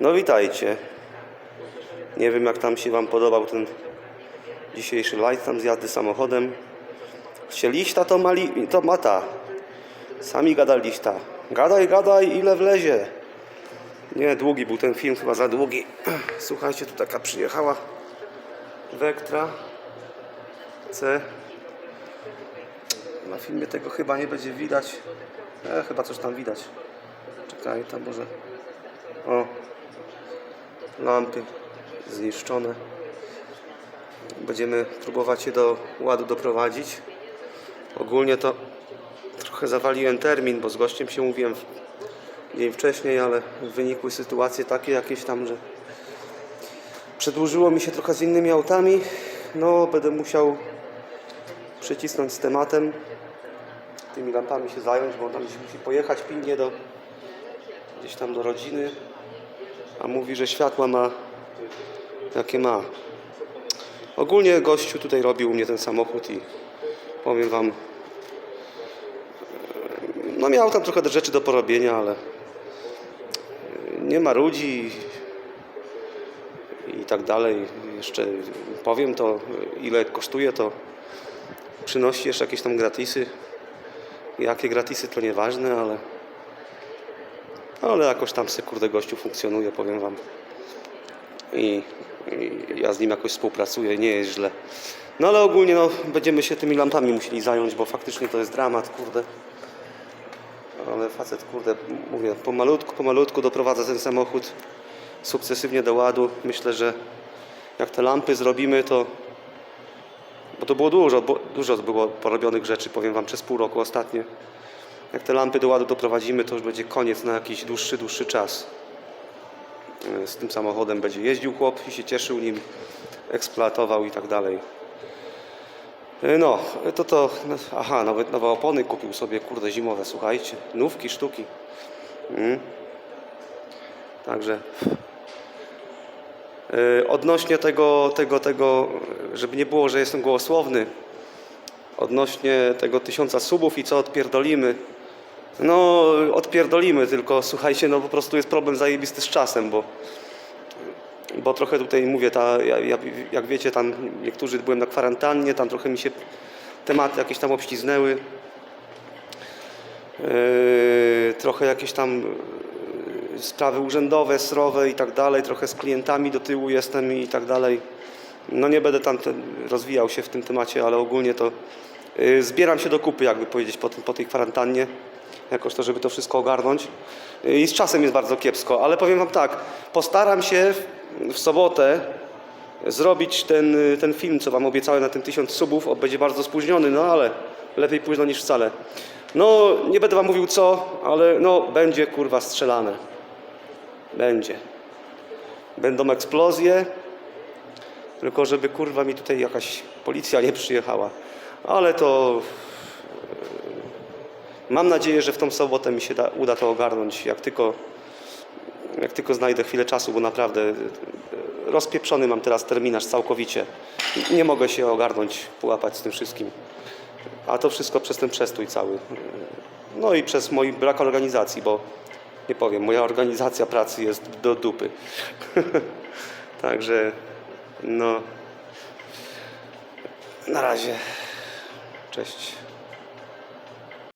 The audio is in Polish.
No witajcie. Nie wiem jak tam się Wam podobał ten dzisiejszy light tam z jazdy samochodem. Chcieliście to mali, to mata. Sami gadaliście. Gadaj, gadaj, ile wlezie. Nie, długi był ten film, chyba za długi. Słuchajcie, tu taka przyjechała Vectra C. Na filmie tego chyba nie będzie widać. E, chyba coś tam widać. Czekaj, tam może. O, lampy zniszczone. Będziemy próbować je do ładu doprowadzić. Ogólnie to trochę zawaliłem termin, bo z gościem się mówiłem dzień wcześniej, ale wynikły sytuacje takie jakieś tam, że przedłużyło mi się trochę z innymi autami. No, będę musiał przycisnąć z tematem, tymi lampami się zająć, bo on tam gdzieś musi pojechać pilnie do gdzieś tam do rodziny, a mówi, że światła ma jakie ma. Ogólnie gościu tutaj robił u mnie ten samochód i powiem wam, no miał tam trochę rzeczy do porobienia, ale nie ma ludzi i tak dalej. Jeszcze powiem to, ile kosztuje to, przynosi jeszcze jakieś tam gratisy. Jakie gratisy to nieważne, ale ale jakoś tam se kurde gościu funkcjonuje, powiem wam. I, I ja z nim jakoś współpracuję, nie jest źle. No ale ogólnie no, będziemy się tymi lampami musieli zająć, bo faktycznie to jest dramat, kurde. Ale facet, kurde, mówię, pomalutku, pomalutku doprowadza ten samochód sukcesywnie do ładu. Myślę, że jak te lampy zrobimy, to bo to było dużo, bo dużo było porobionych rzeczy, powiem Wam, przez pół roku ostatnie. Jak te lampy do ładu doprowadzimy, to już będzie koniec na jakiś dłuższy, dłuższy czas. E, Z tym samochodem będzie jeździł chłop i się cieszył nim, eksploatował i tak dalej. E, No, to to, no, aha, nawet nowe opony kupił sobie, kurde, zimowe, słuchajcie. Nówki, sztuki. Mm. Także e, odnośnie tego, tego, tego, żeby nie było, że jestem gołosłowny, odnośnie tego tysiąca subów i co odpierdolimy. No, odpierdolimy, tylko słuchajcie, no po prostu jest problem zajebisty z czasem, bo, bo trochę tutaj mówię, ta, ja, ja, jak wiecie, tam niektórzy byłem na kwarantannie, tam trochę mi się tematy jakieś tam obściznęły. Yy, trochę jakieś tam yy, sprawy urzędowe, srowe i tak dalej, trochę z klientami do tyłu jestem i tak dalej. No nie będę tam rozwijał się w tym temacie, ale ogólnie to yy, zbieram się do kupy, jakby powiedzieć, po, tym, po tej kwarantannie, jakoś to, żeby to wszystko ogarnąć. I z czasem jest bardzo kiepsko, ale powiem Wam tak, postaram się w, sobotę zrobić ten, ten film, co Wam obiecałem na ten tysiąc subów. On będzie bardzo spóźniony, no ale lepiej późno niż wcale. No, nie będę Wam mówił co, ale no, będzie kurwa strzelane. Będzie. Będą eksplozje, tylko żeby kurwa mi tutaj jakaś policja nie przyjechała. Ale to mam nadzieję, że w tą sobotę mi się da, uda to ogarnąć, jak tylko, jak tylko znajdę chwilę czasu, bo naprawdę e, rozpieprzony mam teraz terminarz całkowicie. Nie mogę się ogarnąć, połapać z tym wszystkim. A to wszystko przez ten przestój cały. No i przez mój brak organizacji, bo nie powiem, moja organizacja pracy jest do dupy. Także no na razie. Cześć.